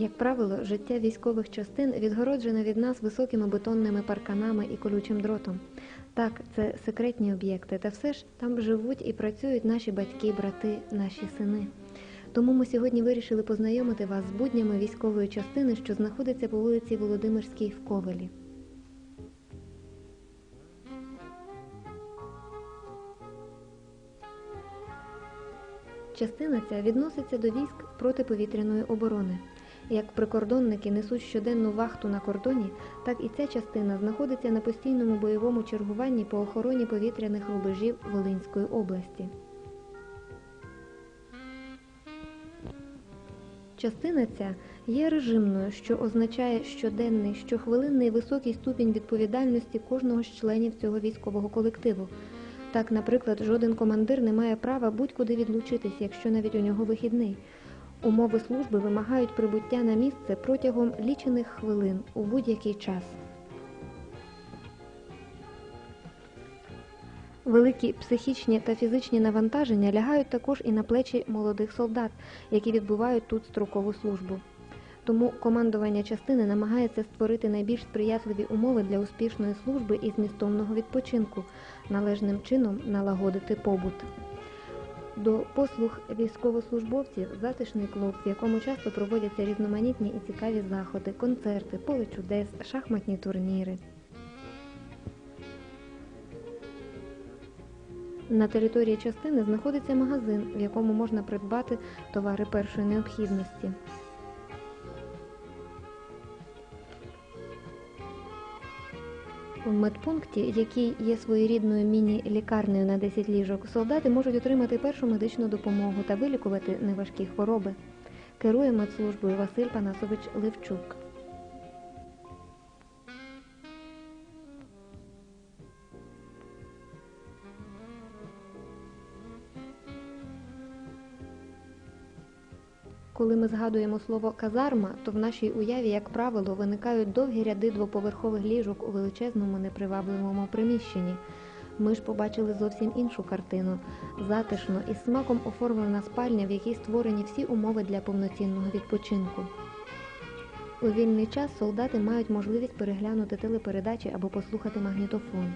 Як правило, життя військових частин відгороджене від нас високими бетонними парканами і колючим дротом. Так, це секретні об'єкти, та все ж там живуть і працюють наші батьки, брати, наші сини. Тому ми сьогодні вирішили познайомити вас з буднями військової частини, що знаходиться по вулиці Володимирській в Ковелі. Частина ця відноситься до військ протиповітряної оборони. Як прикордонники несуть щоденну вахту на кордоні, так і ця частина знаходиться на постійному бойовому чергуванні по охороні повітряних рубежів Волинської області. Частина ця є режимною, що означає щоденний, щохвилинний високий ступінь відповідальності кожного з членів цього військового колективу. Так, наприклад, жоден командир не має права будь-куди відлучитись, якщо навіть у нього вихідний. Умови служби вимагають прибуття на місце протягом лічених хвилин у будь-який час. Великі психічні та фізичні навантаження лягають також і на плечі молодих солдат, які відбувають тут строкову службу. Тому командування частини намагається створити найбільш сприятливі умови для успішної служби і змістовного відпочинку, належним чином налагодити побут. До послуг військовослужбовців затишний клуб, в якому часто проводяться різноманітні і цікаві заходи, концерти, поле чудес, шахматні турніри. На території частини знаходиться магазин, в якому можна придбати товари першої необхідності. В медпункті, який є своєрідною міні-лікарнею на 10 ліжок, солдати можуть отримати першу медичну допомогу та вилікувати неважкі хвороби. Керує медслужбою Василь Панасович Левчук. Коли ми згадуємо слово казарма, то в нашій уяві, як правило, виникають довгі ряди двоповерхових ліжок у величезному непривабливому приміщенні. Ми ж побачили зовсім іншу картину затишно і з смаком оформлена спальня, в якій створені всі умови для повноцінного відпочинку. У вільний час солдати мають можливість переглянути телепередачі або послухати магнітофон.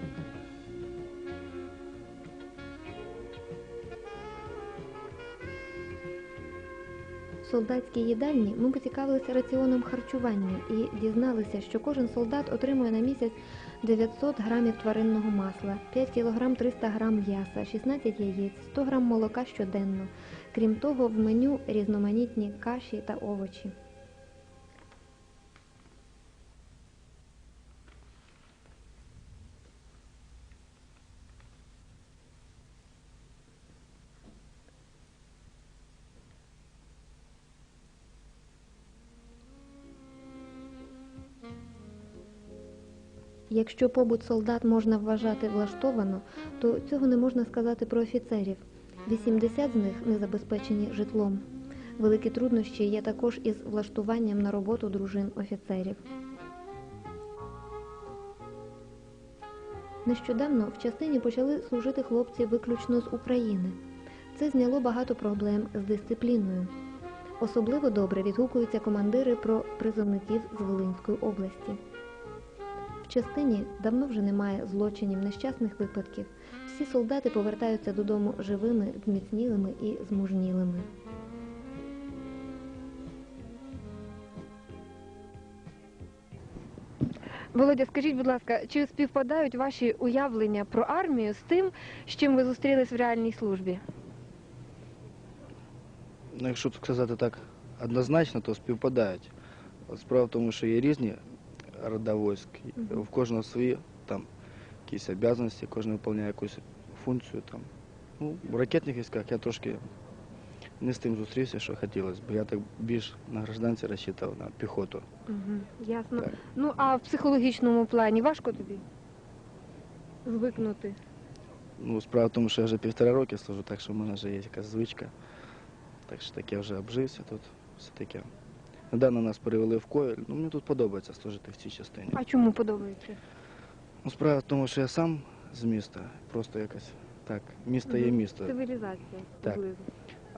Солдатській їдальні ми поцікавилися раціоном харчування і дізналися, що кожен солдат отримує на місяць 900 грамів тваринного масла, 5 кг 300 грам м'яса, 16 яєць, 100 грам молока щоденно. Крім того, в меню різноманітні каші та овочі. Якщо побут солдат можна вважати влаштовано, то цього не можна сказати про офіцерів. 80 з них не забезпечені житлом. Великі труднощі є також із влаштуванням на роботу дружин офіцерів. Нещодавно в частині почали служити хлопці виключно з України. Це зняло багато проблем з дисципліною. Особливо добре відгукуються командири про призовників з Волинської області. Частині давно вже немає злочинів, нещасних випадків. Всі солдати повертаються додому живими, зміцнілими і змужнілими. Володя, скажіть, будь ласка, чи співпадають ваші уявлення про армію з тим, з чим ви зустрілись в реальній службі? Ну, якщо сказати так однозначно, то співпадають. Справа в тому, що є різні рода в кожного свої там якісь обов'язки, кожен виконує якусь функцію. Там. Ну, в ракетних військах я трошки не з тим зустрівся, що хотілося б. Я так більш на гражданці розчитав на піхоту. Угу, ясно. Так. Ну а в психологічному плані важко тобі звикнути? Ну, справа в тому, що я вже півтора роки служу, так що в мене вже є якась звичка. Так що так я вже обжився тут, все таке. Недавно нас перевели в Ковель. Ну, мені тут подобається служити в цій частині. А чому подобається? Ну, справа в тому, що я сам з міста, просто якось так, місто є місто. Цивілізація Так.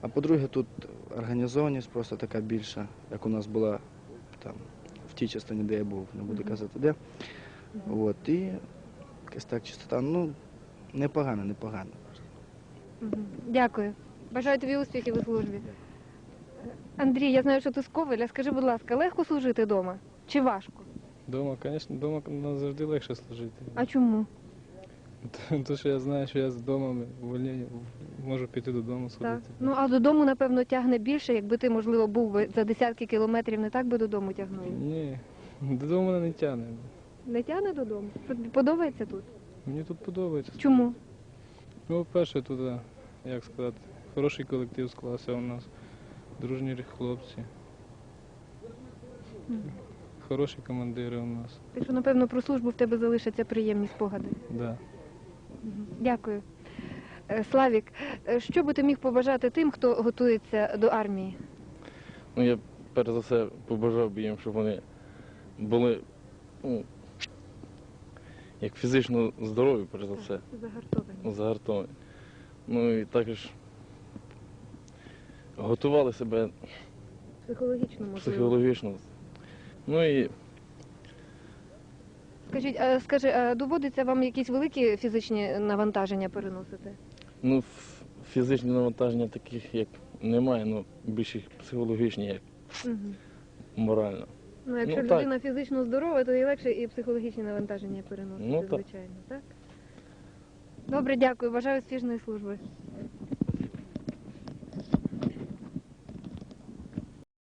А по-друге, тут організованість просто така більша, як у нас була там в тій частині, де я був, не буду казати де. От, і якась так чистота, ну, непогано, непогано. Мгм. Дякую. Бажаю тобі успіхів у службі. Андрій, я знаю, що ти з Ковеля. Скажи, будь ласка, легко служити вдома? Чи важко? Дома, звісно, дома завжди легше служити. А чому? Тому що я знаю, що я з дому вольні можу піти додому Так. Ну а додому, напевно, тягне більше, якби ти, можливо, був би за десятки кілометрів, не так би додому тягнув. Ні, додому мене не тягне. Не тягне додому? Тобі Подобається тут? Мені тут подобається. Чому? Ну, по-перше, тут, як сказати, хороший колектив склався у нас, дружні хлопці. Хороші командири у нас. Так що, напевно, про службу в тебе залишаться приємні спогади. Да. Дякую. Е, Славік, е, що би ти міг побажати тим, хто готується до армії? Ну, я перш за все побажав би їм, щоб вони були ну, як фізично здорові, перш за все, Загартовані. загартовані. Ну і також готували себе Психологічно можливо. психологічно. Ну і Скажіть, а скажи, а доводиться вам якісь великі фізичні навантаження переносити? ну, ф- фізичні навантаження таких як немає, ну більше психологічні, як Угу. морально. Ну, якщо Ну, так. людина фізично здорова, то і легше і психологічні навантаження переносити, Ну, так. звичайно, так? Добре, дякую. Бажаю успішної служби.